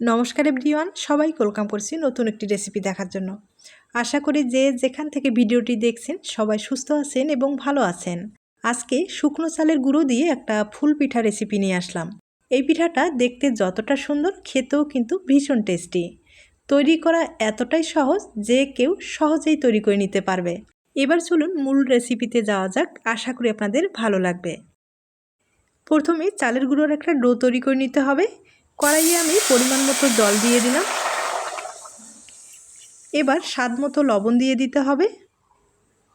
নমস্কার এভরিওয়ান সবাই ওয়েলকাম করছি নতুন একটি রেসিপি দেখার জন্য। আশা করি যে যেখান থেকে ভিডিওটি দেখছেন সবাই সুস্থ আছেন এবং ভালো আছেন। আজকে শুকনো চালের গুঁড়ো দিয়ে একটা ফুল পিঠা রেসিপি নিয়ে আসলাম। এই পিঠাটা দেখতে যতটা সুন্দর, খেতেও কিন্তু ভীষণ টেস্টি। তৈরি করা এতটাই সহজ যে কেউ সহজেই তৈরি করে নিতে পারবে। এবার চলুন মূল রেসিপিতে যাওয়া যাক, আশা করি আপনাদের ভালো লাগবে। প্রথমে চালের গুঁড়োর একটা ডো তৈরি করে নিতে হবে। কড়াইয়ে আমি পরিমাণ মতো জল দিয়ে দিলাম। এবার স্বাদ মতো লবণ দিয়ে দিতে হবে।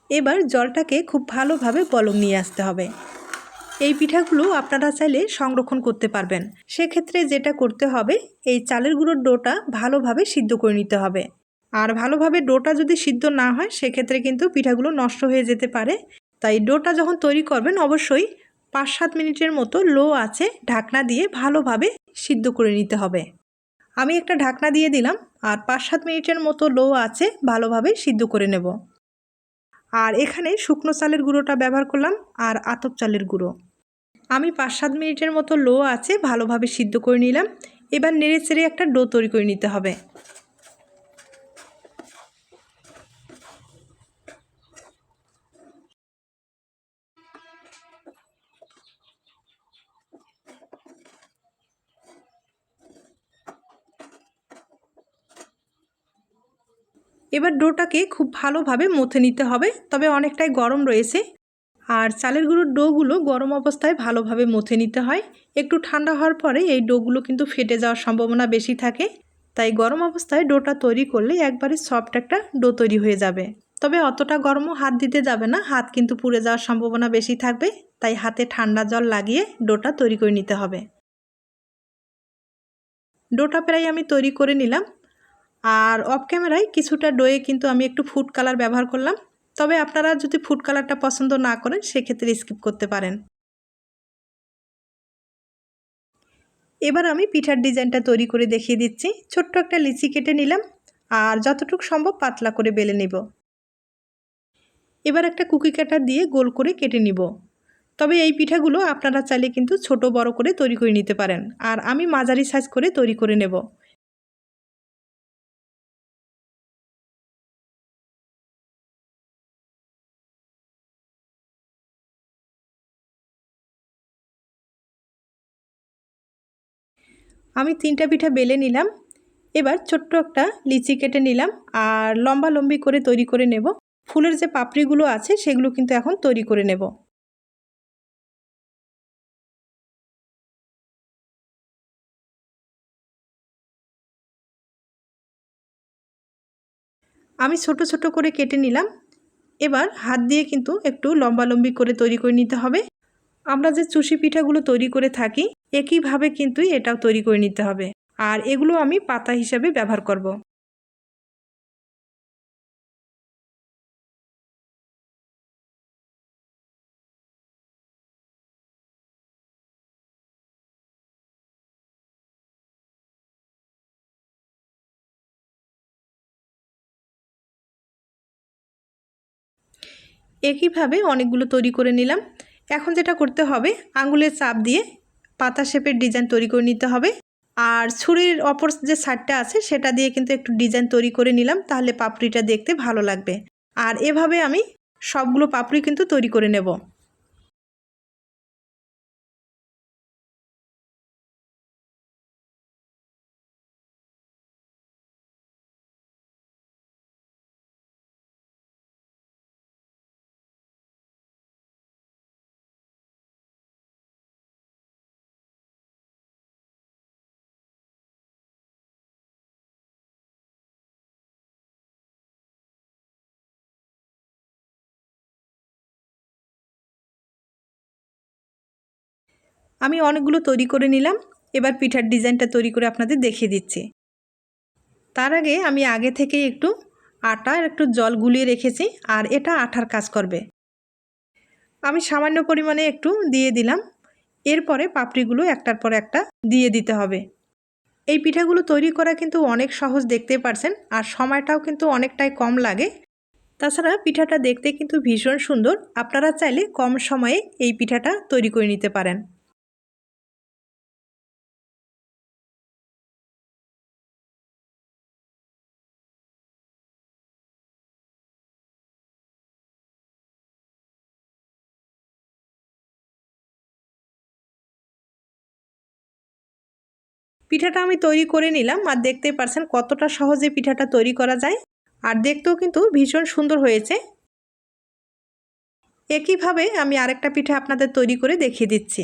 এবার জলটাকে খুব ভালোভাবে বলম নিয়ে আসতে হবে। এই পিঠাগুলো আপনারা চাইলে সংরক্ষণ করতে পারবেন। সেক্ষেত্রে যেটা করতে হবে, এই চালের গুঁড়োর ডোটা ভালোভাবে সিদ্ধ করে নিতে হবে। আর ভালোভাবে ডোটা যদি সিদ্ধ না হয়, সেক্ষেত্রে কিন্তু পিঠাগুলো নষ্ট হয়ে যেতে পারে। তাই ডোটা যখন তৈরি করবেন, অবশ্যই পাঁচ সাত মিনিটের মতো লো আছে, ঢাকনা দিয়ে ভালোভাবে সিদ্ধ করে নিতে হবে। আমি একটা ঢাকনা দিয়ে দিলাম, আর পাঁচ সাত মিনিটের মতো লো আছে, ভালোভাবে সিদ্ধ করে নেব। আর এখানে শুকনো চালের গুঁড়োটা ব্যবহার করলাম, আর আতপ চালের গুঁড়ো। আমি পাঁচ সাত মিনিটের মতো লো আছে, ভালোভাবে সিদ্ধ করে নিলাম। এবার নেড়ে চেড়ে একটা ডো তৈরি করে নিতে হবে। এবার ডোটাকে খুব ভালোভাবে মথে নিতে হবে, তবে অনেকটাই গরম রয়েছে। আর চালের গুঁড়োর ডোগুলো গরম অবস্থায় ভালোভাবে মথে নিতে হয়। একটু ঠান্ডা হওয়ার পরে এই ডোগুলো কিন্তু ফেটে যাওয়ার সম্ভাবনা বেশি থাকে। তাই গরম অবস্থায় ডোটা তৈরি করলে একবারে সফট একটা ডো তৈরি হয়ে যাবে। তবে অতটা গরমও হাত দিতে যাবে না, হাত কিন্তু পুড়ে যাওয়ার সম্ভাবনা বেশি থাকবে। তাই হাতে ঠান্ডা জল লাগিয়ে ডোটা তৈরি করে নিতে হবে। ডোটা প্রায় আমি তৈরি করে নিলাম। আর অফ ক্যামেরায় কিছুটা ডোয়ে কিন্তু আমি একটু ফুড কালার ব্যবহার করলাম। তবে আপনারা যদি ফুড কালারটা পছন্দ না করেন, সেক্ষেত্রে স্কিপ করতে পারেন। এবার আমি পিঠার ডিজাইনটা তৈরি করে দেখিয়ে দিচ্ছি। ছোট্ট একটা লিচি কেটে নিলাম আর যতটুকু সম্ভব পাতলা করে বেলে নেব। এবার একটা কুকি কাটার দিয়ে গোল করে কেটে নিব। তবে এই পিঠাগুলো আপনারা চাইলে কিন্তু ছোট বড় করে তৈরি করে নিতে পারেন। আর আমি মাঝারি সাইজ করে তৈরি করে নেব। আমি তিনটা পিঠা বেলে নিলাম। এবার ছোট্ট একটা লিচি কেটে নিলাম আর লম্বা লম্বি করে তৈরি করে নেব। ফুলের যে পাপড়িগুলো আছে সেগুলো কিন্তু এখন তৈরি করে নেব। আমি ছোট ছোট করে কেটে নিলাম। এবার হাত দিয়ে কিন্তু একটু লম্বা লম্বি করে তৈরি করে নিতে হবে। আমরা যে চুষি পিঠাগুলো তৈরি করে থাকি একইভাবে কিন্তু এটাও তৈরি করে নিতে হবে আর এগুলো আমি পাতা হিসাবে ব্যবহার করব। একইভাবে অনেকগুলো তৈরি করে নিলাম এখন যেটা করতে হবে আঙুলের চাপ দিয়ে পাতা শেপের ডিজাইন তৈরি করে নিতে হবে। আর ছুরির অপর যে সাইডটা আছে, সেটা দিয়ে কিন্তু একটু ডিজাইন তৈরি করে নিলাম, তাহলে পাপড়িটা দেখতে ভালো লাগবে। আর এভাবে আমি সবগুলো পাপড়ি কিন্তু তৈরি করে নেব। আমি অনেকগুলো তৈরি করে নিলাম। এবার পিঠার ডিজাইনটা তৈরি করে আপনাদের দেখিয়ে দিচ্ছি। তার আগে আমি আগে থেকে একটু আটা একটু জল গুলিয়ে রেখেছি আর এটা আঠার কাজ করবে। আমি সামান্য পরিমাণে একটু দিয়ে দিলাম। এরপরে পাপড়িগুলো একটার পর একটা দিয়ে দিতে হবে। এই পিঠাগুলো তৈরি করা কিন্তু অনেক সহজ দেখতে পারছেন আর সময়টাও কিন্তু অনেকটাই কম লাগে। তাছাড়া পিঠাটা দেখতে কিন্তু ভীষণ সুন্দর। আপনারা চাইলে কম সময়ে এই পিঠাটা তৈরি করে নিতে পারেন। পিঠাটা আমি তৈরি করে নিলাম আর দেখতে পারছেন কতটা সহজে পিঠাটা তৈরি করা যায়। আর দেখতেও কিন্তু ভীষণ সুন্দর হয়েছে। একইভাবে আমি আরেকটা পিঠা আপনাদের তৈরি করে দেখিয়ে দিচ্ছি।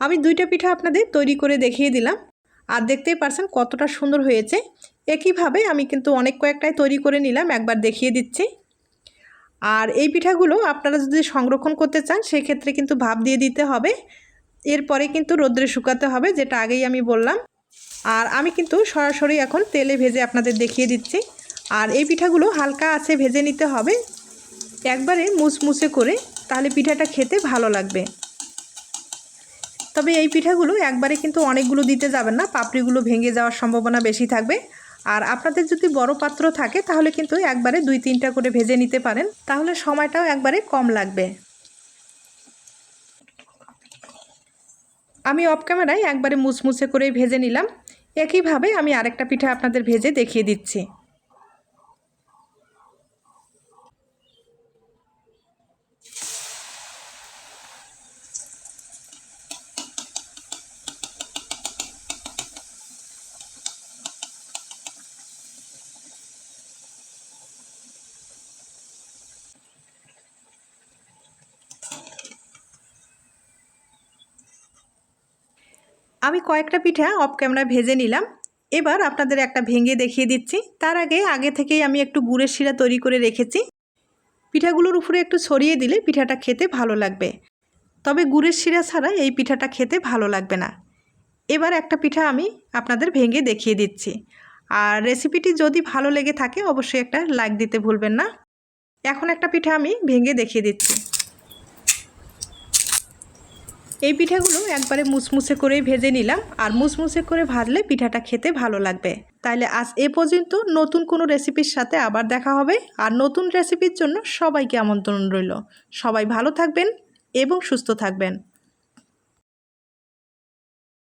আমি দুইটা পিঠা আপনাদের তৈরি করে দেখিয়ে দিলাম। আর দেখতেই পারছেন কতটা সুন্দর হয়েছে। একইভাবে আমি কিন্তু অনেক কয়েকটাই তৈরি করে নিলাম, একবার দেখিয়ে দিচ্ছি। আর এই পিঠাগুলো আপনারা যদি সংরক্ষণ করতে চান, সেক্ষেত্রে কিন্তু ভাপ দিয়ে দিতে হবে। এরপরে কিন্তু রোদ্রে শুকাতে হবে, যেটা আগেই আমি বললাম। আর আমি কিন্তু সরাসরি এখন তেলে ভেজে আপনাদের দেখিয়ে দিচ্ছি। আর এই পিঠাগুলো হালকা আছে ভেজে নিতে হবে। একবারে মুসমুসে করে, তাহলে পিঠাটা খেতে ভালো লাগবে। তবে এই পিঠাগুলো একবারে কিন্তু অনেকগুলো দিতে যাবেন না, পাপড়িগুলো ভেঙে যাওয়ার সম্ভাবনা বেশি থাকবে। আর আপনাদের যদি বড় পাত্র থাকে, তাহলে কিন্তু একবারে দুই তিনটা করে ভেজে নিতে পারেন, তাহলে সময়টাও একবারে কম লাগবে। আমি অফ ক্যামেরায় একবারে মুসমুসে করে ভেজে নিলাম। একইভাবে আমি আরেকটা পিঠা আপনাদের ভেজে দেখিয়ে দিচ্ছি। আমি কয়েকটা পিঠা অফ ক্যামেরা ভেজে নিলাম। এবার আপনাদের একটা ভেঙে দেখিয়ে দিচ্ছি। তার আগে আগে থেকেই আমি একটু গুড়ের শিরা তৈরি করে রেখেছি। পিঠাগুলোর উপরে একটু ছড়িয়ে দিলে পিঠাটা খেতে ভালো লাগবে। তবে গুড়ের শিরা ছাড়া এই পিঠাটা খেতে ভালো লাগবে না। এবার একটা পিঠা আমি আপনাদের ভেঙে দেখিয়ে দিচ্ছি। আর রেসিপিটি যদি ভালো লেগে থাকে, অবশ্যই একটা লাইক দিতে ভুলবেন না। এখন একটা পিঠা আমি ভেঙে দেখিয়ে দিচ্ছি। এই পিঠেগুলো একবারে মুসমুসে করেই ভেজে নিলাম আর মুসমুসে করে ভাজলে পিঠাটা খেতে ভালো লাগবে। তাইলে আজ এ পর্যন্ত নতুন কোনো রেসিপির সাথে আবার দেখা হবে আর নতুন রেসিপির জন্য সবাইকে আমন্ত্রণ রইল। সবাই ভালো থাকবেন এবং সুস্থ থাকবেন।